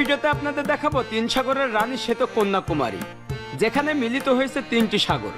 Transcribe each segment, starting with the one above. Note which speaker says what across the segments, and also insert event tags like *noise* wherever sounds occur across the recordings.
Speaker 1: ভিডিওতে আপনাদের দেখাবো তিন সাগরের রানী শ্বেত কন্যাকুমারী, যেখানে মিলিত হয়েছে তিনটি সাগর,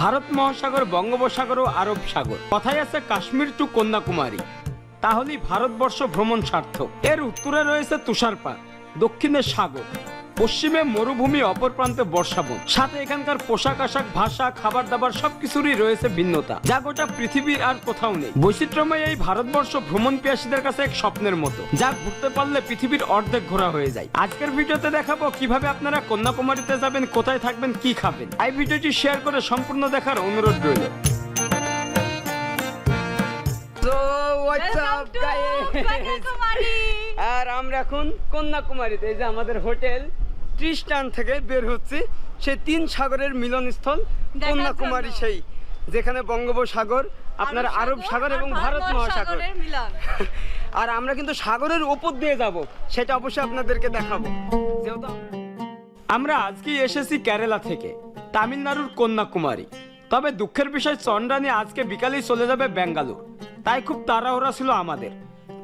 Speaker 1: ভারত মহাসাগর, বঙ্গোপসাগর ও আরব সাগর। কথায় আছে কাশ্মীর টু কন্যাকুমারী, তাহলেই ভারতবর্ষ ভ্রমণ সার্থক। এর উত্তরে রয়েছে তুষারপাত, দক্ষিণে সাগর। পশ্চিমে মরুভূমি অপর প্রান্তে বর্ষাবন সাথে এখানকার পোশাক আশাক ভাষা খাবার দাবার সবকিছুরই রয়েছে ভিন্নতা। যা গোটা পৃথিবীর আর কোথাও নেই। বৈচিত্র্যময় এই ভারতবর্ষ ভ্রমণ পিয়াসীদের কাছে এক স্বপ্নের মতো যা ঘুরতে পারলে পৃথিবীর অর্ধেক ঘোরা হয়ে যায়। আজকের ভিডিওতে দেখাবো কীভাবে আপনারা কন্যাকুমারীতে যাবেন কোথায় থাকবেন কি খাবেন। এই ভিডিওটি শেয়ার করে সম্পূর্ণ দেখার অনুরোধ রইল। *laughs* আর আমরা এখন কন্যাকুমারীতে এই যে আমাদের হোটেল। ত্রিস্টান থেকে বের হচ্ছি। সে তিন সাগরের মিলনস্থল কন্যাকুমারী সেই যেখানে বঙ্গোপসাগর আপনার আরব সাগর এবং ভারত মহাসাগর। *laughs* আর আমরা কিন্তু সাগরের উপর দিয়ে যাব সেটা অবশ্যই আপনাদেরকে দেখাবো। যেহেতু আমরা আজকে এসেছি কেরালা থেকে তামিলনাড়ুর কন্যাকুমারী। তবে দুঃখের বিষয় চন্দ্রানী আজকে বিকালেই চলে যাবে বেঙ্গালুর তাই খুব তাড়াহুড়া ছিল আমাদের।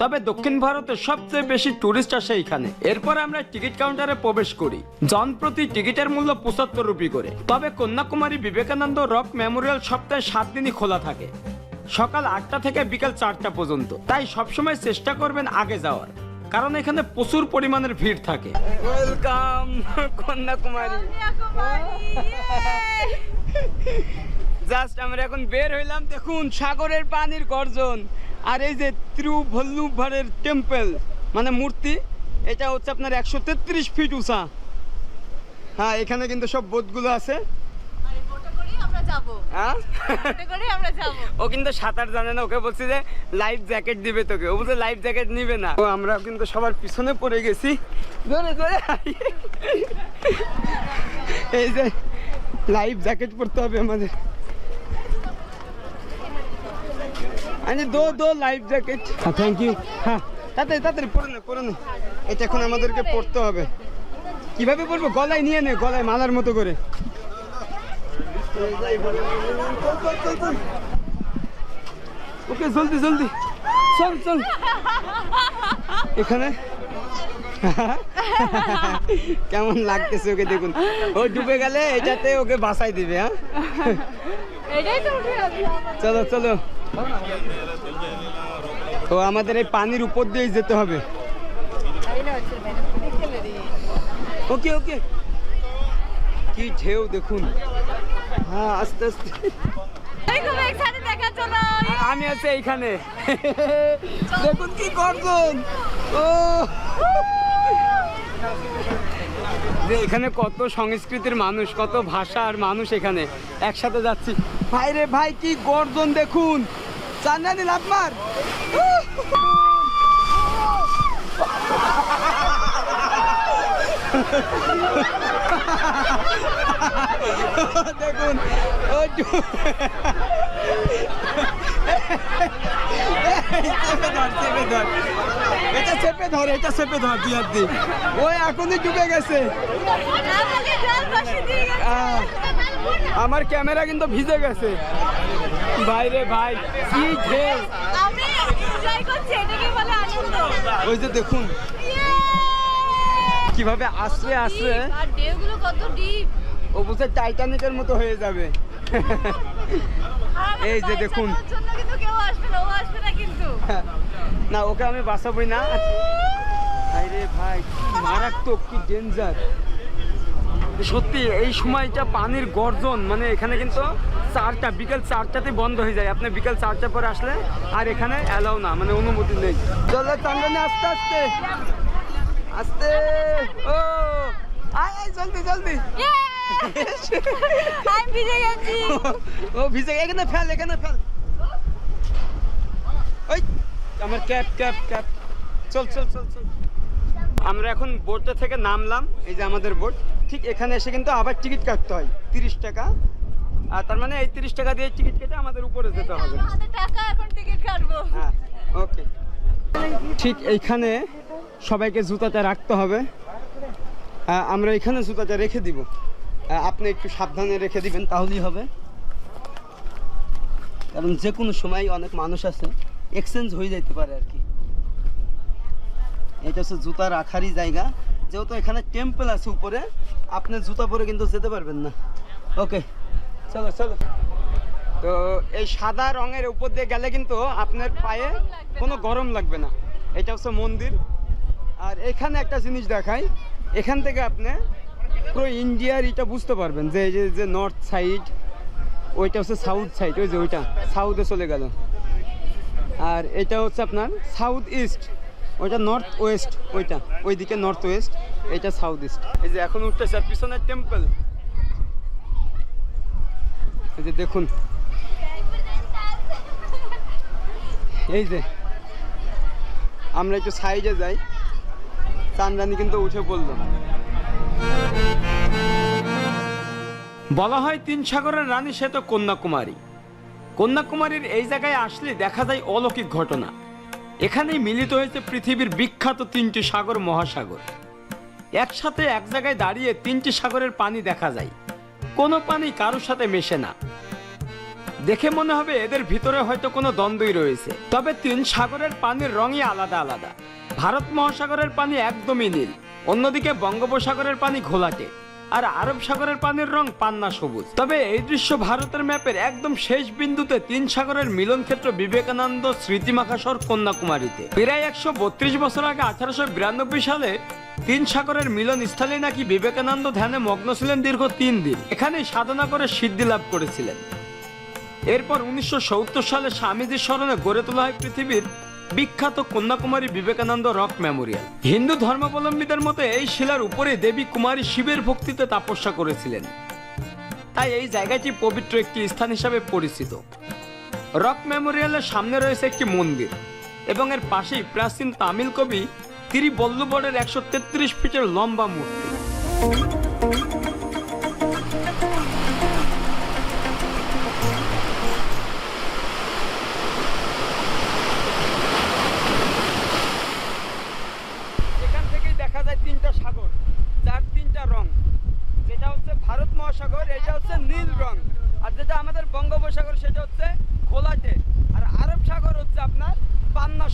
Speaker 1: তবে দক্ষিণ ভারতে সবচেয়ে বেশি টুরিস্ট আসে এখানে। এরপর আমরা টিকিট কাউন্টারে প্রবেশ করি। জন প্রতি টিকিটের মূল্য পঁচাত্তর রুপি করে। তবে কন্যাকুমারী বিবেকানন্দ রক মেমোরিয়াল সপ্তাহে সাত দিনই খোলা থাকে। সকাল আটটা থেকে বিকাল চারটা পর্যন্ত। তাই সবসময় চেষ্টা করবেন আগে যাওয়ার। কারণ এখানে প্রচুর পরিমাণের ভিড় থাকে। ওয়েলকাম কন্যাকুমারী। জাস্ট আমরা এখন বের হইলাম দেখুন সাগরের পানির গর্জন। আর এই যে ত্রিভল্লুভারের টেম্পেল মানে মূর্তি এটা হচ্ছে আপনার একশো তেত্রিশ ফিট উঁচা। হ্যাঁ এখানে কিন্তু সব বোধগুলো আছে। হ্যাঁ? ও কিন্তু সাঁতার জানে না ওকে বলছি যে লাইফ জ্যাকেট দিবে তোকে। ও বলছে লাইফ জ্যাকেট নিবে না। ও আমরা কিন্তু সবার পিছনে পড়ে গেছি। ধরে ধরে এই যে লাইফ জ্যাকেট পরতে হবে আমাদের। আরে দো দো লাইফ জ্যাকেট হ্যাঁ থ্যাংক ইউ হ্যাঁ। তাড়াতাড়ি তাড়াতাড়ি পরে নে পরে নে এটা এখন আমাদেরকে পড়তে হবে। কীভাবে পড়ব গলায় নিয়ে নে গলায় মালার মতো করে। ওকে জলদি জলদি। চল চল। এখানে? কেমন লাগতেছে ওকে দেখুন। ও ডুবে গেলে এটাতে ওকে বাসাই দিবে হ্যাঁ?
Speaker 2: এটাই তো উঠে
Speaker 1: চলো চলো। তো আমাদের এই পানির উপর দিয়েই যেতে হবে। ওকে ওকে। কি ঢেউ দেখুন। হ্যাঁ আস্তে আস্তে। আমি আছি এইখানে। দেখুন কি গর্জন ও। যে এখানে কত সংস্কৃতির মানুষ কত ভাষার মানুষ এখানে। একসাথে যাচ্ছি। ভাই রে ভাই কি গর্জন দেখুন। চান্দানি লাভমার *laughs* দেখুন এটা চেপে ধর এটা চেপে ধর আর দি। ওই এখনই ডুবে গেছে। আমার ক্যামেরা কিন্তু ভিজে গেছে। ভাই রে ভাই কি ঢেউ। ওই যে দেখুন! কীভাবে আসবে
Speaker 2: আসবে আর ঢেউগুলো কত ডিপ
Speaker 1: ও বুঝে টাইটানিকের মতো হয়ে যাবে। এই যে দেখুন। *laughs*
Speaker 2: না
Speaker 1: ওকে আমি বাঁচাবই না। রে ভাই মারাত্মক কি ডেঞ্জার সত্যি এই সময়টা পানির গর্জন মানে এখানে কিন্তু চারটা বিকেল চারটাতে বন্ধ হয়ে যায়। আপনি বিকেল চারটা পরে আসলে আর এখানে অ্যালাউ না মানে অনুমতি নেই। চলো চান্দনে আস্তে আস্তে। আস্তে। ও। আয় আয় জলদি জলদি।
Speaker 2: আমি ভিজে গেছি।
Speaker 1: ও ভিজে এখানে ফেল এখানে ফেল। ওই আমার ক্যাপ ক্যাপ ক্যাপ। চল চল চল চল। আমরা এখন বোটটা থেকে নামলাম এই যে আমাদের বোট ঠিক এখানে এসে কিন্তু আবার টিকিট কাটতে হয় তিরিশ টাকা। আর তার মানে এই তিরিশ টাকা দিয়ে টিকিট কেটে আমাদের উপরে যেতে হবে।
Speaker 2: কাটবো।
Speaker 1: হ্যাঁ ওকে ঠিক এইখানে সবাইকে জুতাটা রাখতে হবে। আমরা এখানে জুতাটা রেখে দিব। আপনি একটু সাবধানে রেখে দিবেন তাহলেই হবে। কারণ যে কোনো সময় অনেক মানুষ আছে এক্সচেঞ্জ হয়ে যেতে পারে আর কি। এটা হচ্ছে জুতা রাখারই জায়গা।
Speaker 3: যেহেতু এখানে টেম্পল আছে উপরে আপনি জুতা পরে কিন্তু যেতে পারবেন না। ওকে
Speaker 1: চলো চলো। তো এই সাদা রঙের উপর দিয়ে গেলে কিন্তু আপনার পায়ে কোনো গরম লাগবে না। এটা হচ্ছে মন্দির। আর এখানে একটা জিনিস দেখাই। এখান থেকে আপনি পুরো ইন্ডিয়ার এটা বুঝতে পারবেন যে এই যে নর্থ সাইড ওইটা হচ্ছে সাউথ সাইড ওই যে ওইটা সাউথে চলে গেল। আর এটা হচ্ছে আপনার সাউথ ইস্ট ওইটা নর্থ ওয়েস্ট ওইটা, ওইদিকে নর্থ ওয়েস্ট এটা সাউথ ইস্ট এই যে এখন উঠতেছে আর পিছনের টেম্পল এই যে দেখুন। এই যে, আমরা একটু সাইডে যাই। চান্দানি কিন্তু উঠে পড়ল বলা হয় তিন সাগরের রানী সে তো কন্যাকুমারী। কন্যাকুমারীর এই জায়গায় আসলে দেখা যায় অলৌকিক ঘটনা। এখানেই মিলিত হয়েছে পৃথিবীর বিখ্যাত তিনটি সাগর মহাসাগর। একসাথে এক জায়গায় দাঁড়িয়ে তিনটি সাগরের পানি দেখা যায়। কোনো পানি কারোর সাথে মেশে না। দেখে মনে হবে এদের ভিতরে হয়তো কোনো দ্বন্দ্বই রয়েছে। তবে তিন সাগরের পানির রঙই আলাদা আলাদা। ভারত মহাসাগরের পানি একদমই নীল। অন্যদিকে বঙ্গোপসাগরের পানি ঘোলাটে আর আরব সাগরের পানির রং পান্না সবুজ। তবে এই দৃশ্য ভারতের ম্যাপের একদম শেষ বিন্দুতে তিন সাগরের মিলন ক্ষেত্র বিবেকানন্দ স্মৃতিমাখাসর কন্যাকুমারীতে। প্রায় একশো বত্রিশ বছর আগে আঠারোশো বিরানব্বই সালে তিন সাগরের মিলন স্থলে নাকি বিবেকানন্দ ধ্যানে মগ্ন ছিলেন দীর্ঘ তিন দিন। এখানেই সাধনা করে সিদ্ধি লাভ করেছিলেন। এরপর উনিশশো সত্তর সালে স্বামীজির স্মরণে গড়ে তোলা হয় পৃথিবীর বিখ্যাত কন্যাকুমারী বিবেকানন্দ রক মেমোরিয়াল। হিন্দু ধর্মাবলম্বীদের মতে এই শিলার উপরে দেবী কুমারী শিবের ভক্তিতে তাপস্যা করেছিলেন। তাই এই জায়গাটি পবিত্র একটি স্থান হিসাবে পরিচিত। রক মেমোরিয়ালের সামনে রয়েছে একটি মন্দির এবং এর পাশেই প্রাচীন তামিল কবি তিরিবল্লবরের একশো তেত্রিশ ফিটের লম্বা মূর্তি।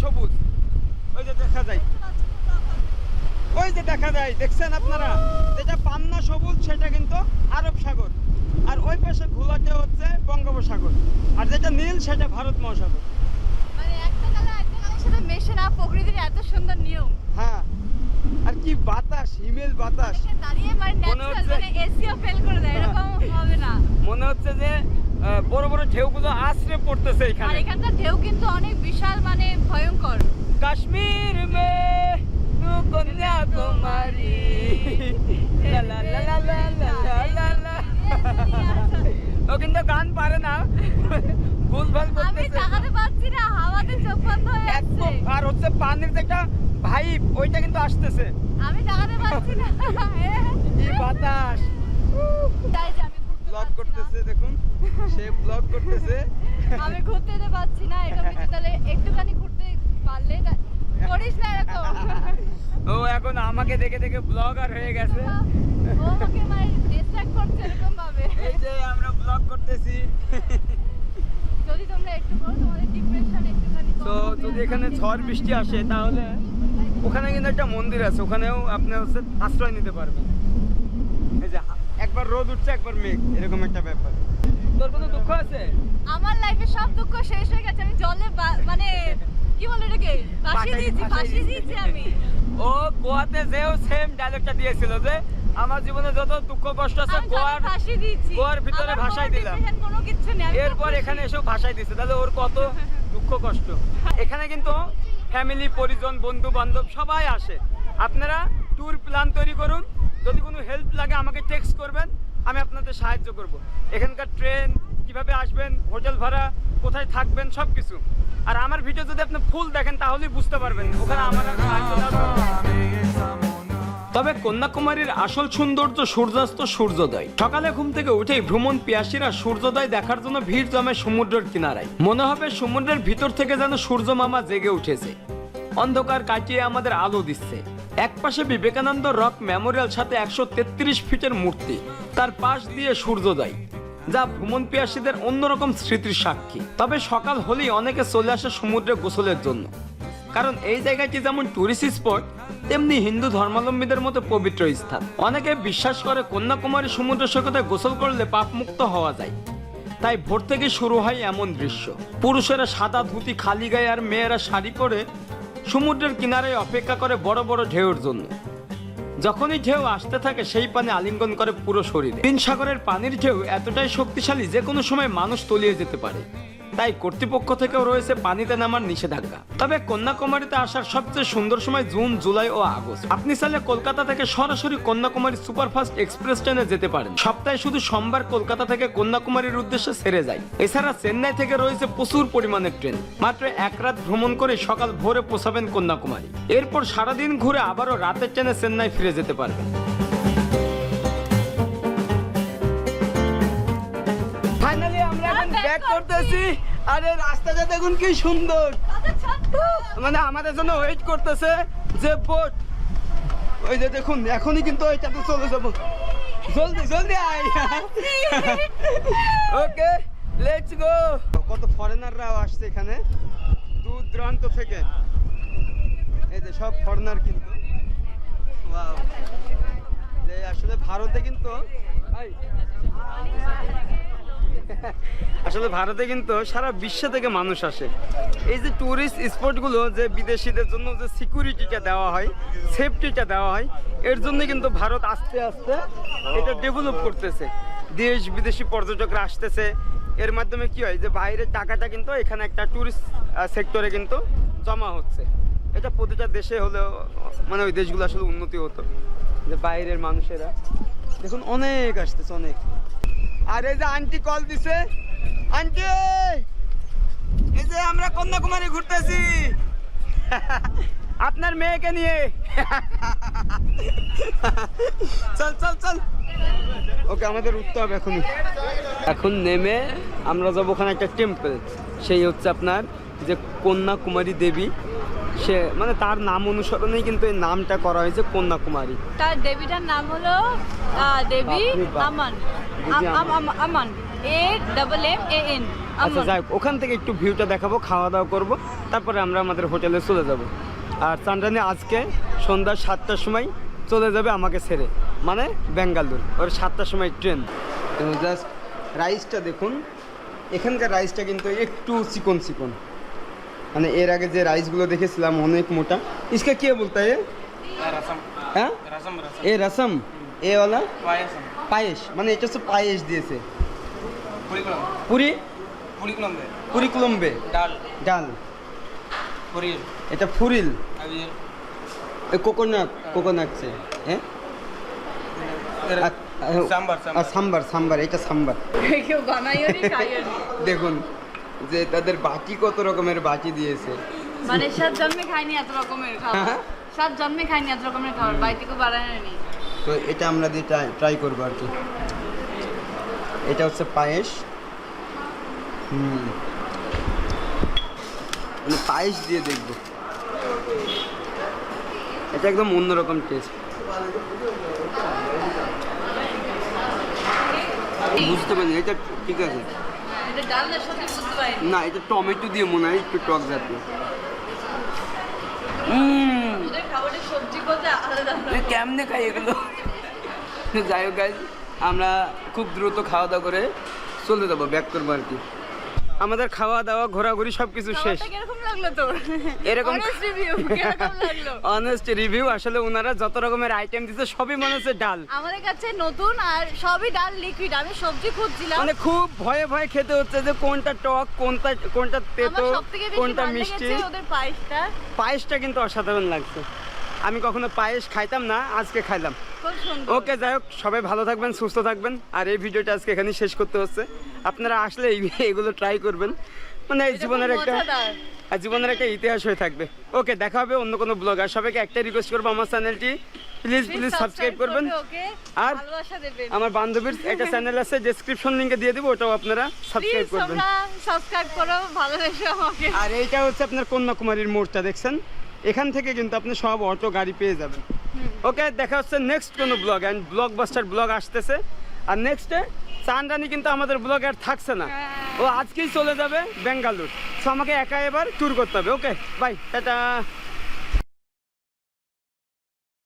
Speaker 1: সবুজ। ওই যে দেখা যায়। ওই যে দেখা যায় দেখছেন আপনারা? যেটা পান্না সবুজ সেটা কিন্তু আরব সাগর। আর ওই পাশে ঘোলাটে হচ্ছে বঙ্গোপসাগর। আর যেটা নীল সেটা ভারত মহাসাগর।
Speaker 2: মানে মেশে না প্রকৃতির এত সুন্দর নিয়ম।
Speaker 1: হ্যাঁ। আর কি বাতাস হিমেল বাতাস।
Speaker 2: দাঁড়িয়ে মানে ন্যাচারাল
Speaker 1: হচ্ছে-
Speaker 2: মানে এসিও ফেল করে দেয় এরকম হবে না।
Speaker 1: মনে হচ্ছে যে বড় বড় ঢেউগুলো আশ্রে পড়তেছে এখানে।
Speaker 2: আর এখানকার ঢেউ কিন্তু অনেক বিশাল মানে ভয়ঙ্কর।
Speaker 1: কাশ্মীর মে তু কন্যাকুমারী *laughs* লা ও কিন্তু গান পারে না। ভুল
Speaker 2: ভালো
Speaker 1: আমি
Speaker 2: তাকাতে পারছি না হাওয়াতে চোখ বন্ধ হয়ে যাচ্ছে।
Speaker 1: আর হচ্ছে পানির যে একটা ওইটা কিন্তু আসতেছে।
Speaker 2: আমি তাকাতে পারছি না। *laughs*
Speaker 1: এই বাতাস। ব্লগ করতেছে দেখুন। সে ব্লগ করতেছে।
Speaker 2: আমি ঘুরতে যেতে পারছি না এটা কিন্তু তাহলে একটুখানি ঘুরতে পারলে করিস না এরকম।
Speaker 1: ও এখন আমাকে দেখে দেখে ব্লগার হয়ে গেছে।
Speaker 2: ও আমাকে মানে ডিস্ট্রাক্ট করছে এরকম ভাবে
Speaker 1: এই যে আমরা ব্লগ করতেছি।
Speaker 2: যদি তোমরা একটু করো তোমাদের ডিপ্রেশন একটুখানি
Speaker 1: তো যদি এখানে ঝড় বৃষ্টি আসে তাহলে ওখানে কিন্তু একটা মন্দির আছে ওখানেও আপনি হচ্ছে আশ্রয় নিতে পারবেন। একবার রোদ উঠছে একবার মেঘ। এরকম একটা ব্যাপার। তোর কোনো দুঃখ আছে?
Speaker 2: আমার লাইফে সব দুঃখ শেষ হয়ে গেছে। আমি জলে মানে কি বলে এটাকে? ভাসিয়ে দিয়েছি ভাসিয়ে দিয়েছি আমি।
Speaker 1: ও গোয়াতে যেও সেম ডায়লগটা দিয়েছিল যে আমার জীবনে যত দুঃখ কষ্ট আছে গোয়ার গোয়ার ভিতরে
Speaker 2: কোনো
Speaker 1: দিলাম।
Speaker 2: depression, কোনো কিচ্ছু নেই। আমি
Speaker 1: এরপর এখানে এসেও ভাষায় দিচ্ছে তাহলে ওর কত দুঃখ কষ্ট? এখানে কিন্তু ফ্যামিলি পরিজন বন্ধু বান্ধব সবাই আসে। আপনারা ট্যুর প্ল্যান তৈরি করুন। যদি কোনো হেল্প লাগে, আমাকে টেক্সট করবেন, আমি আপনাদের সাহায্য করব। এখানকার ট্রেন কীভাবে আসবেন হোটেল ভাড়া, কোথায় থাকবেন সব কিছু আর আমার ভিডিও যদি আপনি ফুল দেখেন, তাহলেই বুঝতে পারবেন, ওখানে আমার। তবে কন্যাকুমারীর আসল সৌন্দর্য সূর্যাস্ত সূর্যোদয়। সকালে ঘুম থেকে উঠেই ভ্রমণ পিয়াসীরা সূর্যোদয় দেখার জন্য ভিড় জমে সমুদ্রের কিনারায়। মনে হবে সমুদ্রের ভিতর থেকে যেন সূর্য মামা জেগে উঠেছে। অন্ধকার কাটিয়ে আমাদের আলো দিচ্ছে। এক পাশে বিবেকানন্দ রক মেমোরিয়াল, সাথে একশো তেত্রিশ ফিটের মূর্তি। তার পাশ দিয়ে সূর্যোদয়, যা ভ্রমণ পিয়াসীদের অন্যরকম স্মৃতির সাক্ষী। তবে সকাল হলেই অনেকে চলে আসে সমুদ্রে গোসলের জন্য। কারণ এই জায়গাটি যেমন টুরিস্ট স্পট
Speaker 4: তেমনি হিন্দু ধর্মাবলম্বীদের মতো পবিত্র স্থান। অনেকে বিশ্বাস করে কন্যাকুমারী সমুদ্র সৈকতে গোসল করলে পাপ মুক্ত হওয়া যায়। তাই ভোর থেকে শুরু হয় এমন দৃশ্য। পুরুষেরা সাদা ধুতি, খালি গায়ে আর মেয়েরা শাড়ি পরে সমুদ্রের কিনারে অপেক্ষা করে বড় বড় ঢেউর জন্য। যখনই ঢেউ আসতে থাকে, সেই পানি আলিঙ্গন করে পুরো শরীরে। তিন সাগরের পানির ঢেউ এতটাই শক্তিশালী যে কোনো সময় মানুষ তলিয়ে যেতে পারে। তাই কর্তৃপক্ষ থেকেও রয়েছে পানিতে নামার নিষেধাজ্ঞা। তবে কন্যাকুমারীতে আসার সবচেয়ে সুন্দর সময় জুন, জুলাই ও আগস্ট। আপনি চাইলে কলকাতা থেকে সরাসরি কন্যাকুমারী সুপারফাস্ট এক্সপ্রেস ট্রেনে যেতে পারেন। সপ্তাহে শুধু সোমবার কলকাতা থেকে কন্যাকুমারীর উদ্দেশ্যে ছেড়ে যায়। এছাড়া চেন্নাই থেকে রয়েছে প্রচুর পরিমাণের ট্রেন। মাত্র এক রাত ভ্রমণ করে সকাল ভোরে পৌঁছাবেন কন্যাকুমারী। এরপর সারাদিন ঘুরে আবারও রাতের ট্রেনে চেন্নাই ফিরে যেতে পারবেন।
Speaker 1: ব্যাক করতেছি। আরে রাস্তাটা দেখুন কি সুন্দর। মানে আমাদের জন্য ওয়েট করতেছে যে বোট ওই যে দেখুন এখনই কিন্তু ওইটাতে চলে যাব। জলদি জলদি আয়। ওকে লেটস গো কত ফরেনাররাও আসছে এখানে। দূর দূরান্ত থেকে। এই যে সব ফরেনার কিন্তু। আসলে ভারতে কিন্তু আসলে ভারতে কিন্তু সারা বিশ্ব থেকে মানুষ আসে। এই যে ট্যুরিস্ট স্পটগুলো যে বিদেশিদের জন্য যে সিকিউরিটিটা দেওয়া হয় সেফটিটা দেওয়া হয়, এর জন্য কিন্তু ভারত আস্তে আস্তে এটা ডেভেলপ করতেছে। দেশ বিদেশি পর্যটকরা আসতেছে। এর মাধ্যমে কি হয় যে বাইরের টাকাটা কিন্তু এখানে একটা ট্যুরিস্ট সেক্টরে কিন্তু জমা হচ্ছে। এটা প্রতিটা দেশে হলেও মানে ওই দেশগুলো আসলে উন্নতি হতো। যে বাইরের মানুষেরা, দেখুন অনেক আসতেছে, অনেক। আর এই যে আন্টি কল দিছে। আন্টি! এই যে আমরা কন্যাকুমারী ঘুরতেছি। *laughs* আপনার মেয়েকে নিয়ে। *laughs* চল চল চল। ওকে আমাদের উঠতে হবে এখনই। এখন নেমে আমরা যাব ওখানে একটা টেম্পল সেই হচ্ছে আপনার যে কন্যাকুমারী দেবী। সে মানে তার নাম অনুসরণেই কিন্তু এই নামটা করা হয়েছে কন্যাকুমারী।
Speaker 2: তার দেবীটার নাম হলো দেবী আমান।
Speaker 1: আচ্ছা যাই ওখান থেকে একটু ভিউটা দেখাবো খাওয়া দাওয়া করব তারপরে আমরা আমাদের হোটেলে চলে যাব। আর চান্ডানি আজকে সন্ধ্যা সাতটার সময় চলে যাবে আমাকে ছেড়ে মানে বেঙ্গালুর ওর সাতটার সময় ট্রেন। জাস্ট রাইসটা দেখুন এখানকার রাইসটা কিন্তু একটু চিকন চিকন। মানে এর আগে যে রাইসগুলো দেখেছিলাম অনেক মোটা। ইসকা কে বলতে হ্যাঁ? এ রাসম।
Speaker 3: এওয়ালা
Speaker 1: পায়েস মানে এটা হচ্ছে পায়েস দিয়েছে। পুরি? পুরি কুলম্বে
Speaker 3: ডাল।
Speaker 1: ডাল।
Speaker 3: ফুরিল।
Speaker 1: এটা ফুরিল। কোকোনাট কোকোনাট সে হ্যাঁ? সাম্বার সাম্বার। এটা সাম্বার। *laughs* দেখুন যে তাদের বাটি কত রকমের বাটি দিয়েছে।
Speaker 2: মানে সাত জন্মে খাইনি এত রকমের খাবার।
Speaker 1: হ্যাঁ?
Speaker 2: সাত জন্মে খাইনি এত রকমের খাবার বাড়িতে কেউ বানায়নি।
Speaker 1: তো এটা আমরা দিয়ে ট্রাই ট্রাই করব আর কি। এটা হচ্ছে পায়েস। হুম। মানে পায়েস দিয়ে দেখব। এটা একদম অন্যরকম টেস্ট বুঝতে পারিনি এটা ঠিক আছে? না এটা টমেটো দিয়ে মনে হয় একটু টক জাতীয়। কেমনে খাই এগুলো? *laughs* যাই হোক আমরা খুব দ্রুত খাওয়া দাওয়া করে চলে যাব ব্যাক করব আর কি। আমাদের খাওয়া দাওয়া ঘোরাঘুরি সবকিছু শেষ। এরকম- *laughs* অনেস্ট রিভিউ আসলে ওনারা যত রকমের আইটেম দিচ্ছে সবই মনে হচ্ছে ডাল।
Speaker 2: আমাদের কাছে নতুন আর সবই ডাল লিকুইড আমি সবজি খুঁজছিলাম।
Speaker 1: মানে খুব ভয়ে ভয়ে খেতে হচ্ছে যে কোনটা টক কোনটা কোনটা তেতো কোনটা মিষ্টি।
Speaker 2: ওদের পায়েসটা।
Speaker 1: পায়েসটা কিন্তু অসাধারণ লাগছে। আমি কখনো পায়েস খাইতাম না আজকে খাইলাম। ওকে যাই হোক সবাই ভালো থাকবেন সুস্থ থাকবেন। আর এই ভিডিওটা আজকে এখানে শেষ করতে হচ্ছে। আপনারা আসলে *laughs* এগুলো ট্রাই করবেন। মানে এই জীবনের একটা আর জীবনের একটা ইতিহাস হয়ে থাকবে। ওকে দেখা হবে অন্য কোনো ব্লগ আর সবাইকে একটাই রিকোয়েস্ট করব আমার চ্যানেলটি প্লিজ প্লিজ সাবস্ক্রাইব করবেন। আর আমার বান্ধবীর একটা *laughs* চ্যানেল আছে ডেসক্রিপশন লিঙ্কে দিয়ে দেবো ওটাও আপনারা সাবস্ক্রাইব করবেন।
Speaker 2: সাবস্ক্রাইব করো ভালোবেসে আমাকে।
Speaker 1: আর এইটা হচ্ছে আপনার কন্যাকুমারীর মোড়টা দেখছেন? এখান থেকে কিন্তু আপনি সব অটো গাড়ি পেয়ে যাবেন। ওকে দেখা হচ্ছে নেক্সট কোনো blog and blog buster blog আসতেছে। আর নেক্সটে চানরানি কিন্তু আমাদের ব্লগ আর থাকছে না। ও আজকেই চলে যাবে বেঙ্গালুর সো আমাকে একা এবার ট্যুর করতে হবে ওকে বাই টাটা।